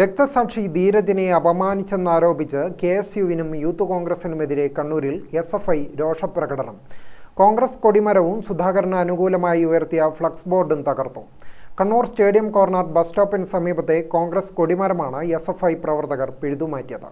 രക്തസാക്ഷി ധീരജിനെ അപമാനിച്ചെന്നാരോപിച്ച് കെ എസ് യുവിനും യൂത്ത് കോൺഗ്രസിനുമെതിരെ കണ്ണൂരിൽ എസ് എഫ് ഐ രോഷപ്രകടനം. കോൺഗ്രസ് കൊടിമരവും സുധാകരന് അനുകൂലമായി ഉയർത്തിയ ഫ്ലക്സ് ബോർഡും തകർത്തു. കണ്ണൂർ സ്റ്റേഡിയം കോർണർ ബസ് സ്റ്റോപ്പിന് സമീപത്തെ കോൺഗ്രസ് കൊടിമരമാണ് എസ് എഫ് ഐ പ്രവർത്തകർ പിഴുതുമാറ്റിയത്.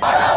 All right.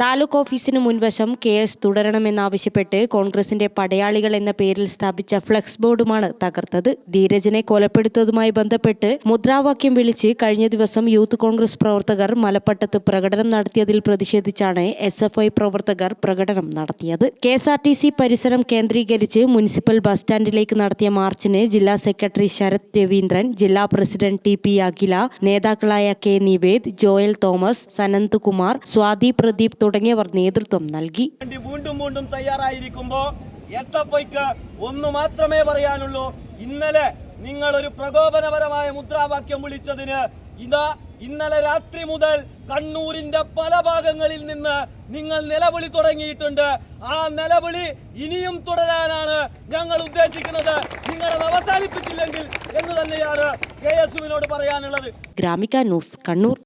താലൂക്ക് ഓഫീസിന് മുൻവശം കേസ് തുടരണമെന്നാവശ്യപ്പെട്ട് കോൺഗ്രസിന്റെ പടയാളികൾ എന്ന പേരിൽ സ്ഥാപിച്ച ഫ്ലക്സ് ബോർഡുമാണ് തകർത്തത്. ധീരജിനെ കൊലപ്പെടുത്തതുമായി ബന്ധപ്പെട്ട് മുദ്രാവാക്യം വിളിച്ച് കഴിഞ്ഞ ദിവസം യൂത്ത് കോൺഗ്രസ് പ്രവർത്തകർ മലപ്പട്ടത്ത് പ്രകടനം നടത്തിയതിൽ പ്രതിഷേധിച്ചാണ് എസ് എഫ് ഐ പ്രവർത്തകർ പ്രകടനം നടത്തിയത്. K S R T C പരിസരം കേന്ദ്രീകരിച്ച് മുനിസിപ്പൽ ബസ് സ്റ്റാൻഡിലേക്ക് നടത്തിയ മാർച്ചിന് ജില്ലാ സെക്രട്ടറി ശരത് രവീന്ദ്രൻ ജില്ലാ പ്രസിഡന്റ് ടി പി അഖില നേതാക്കളായ കെ നിവേദ് ജോയൽ തോമസ് സനന്ത് കുമാർ സ്വാതി പ്രദീപ് തുടങ്ങിയവർ നേതൃത്വം നൽകി. വീണ്ടും വീണ്ടും തയ്യാറായിരിക്കുമ്പോ എസ് എഫ് ഐക്ക് ഒന്ന് മാത്രമേ പറയാനുള്ളൂ. ഇന്നലെ നിങ്ങൾ ഒരു പ്രകോപനപരമായ മുദ്രാവാക്യം വിളിച്ചതിന് ഇതാ ഇന്നലെ രാത്രി മുതൽ കണ്ണൂരിന്റെ പല ഭാഗങ്ങളിൽ നിന്ന് നിങ്ങൾ നിലവിളി തുടങ്ങിയിട്ടുണ്ട്. ആ നിലവിളി ഇനിയും തുടരാനാണ് ഞങ്ങൾ ഉദ്ദേശിക്കുന്നത്. നിങ്ങൾ അത് അവസാനിപ്പിച്ചില്ലെങ്കിൽ എന്ന് തന്നെയാണ് കെ എസ് യുവിനോട് പറയാനുള്ളത്. ഗ്രാമിക ന്യൂസ് കണ്ണൂർ.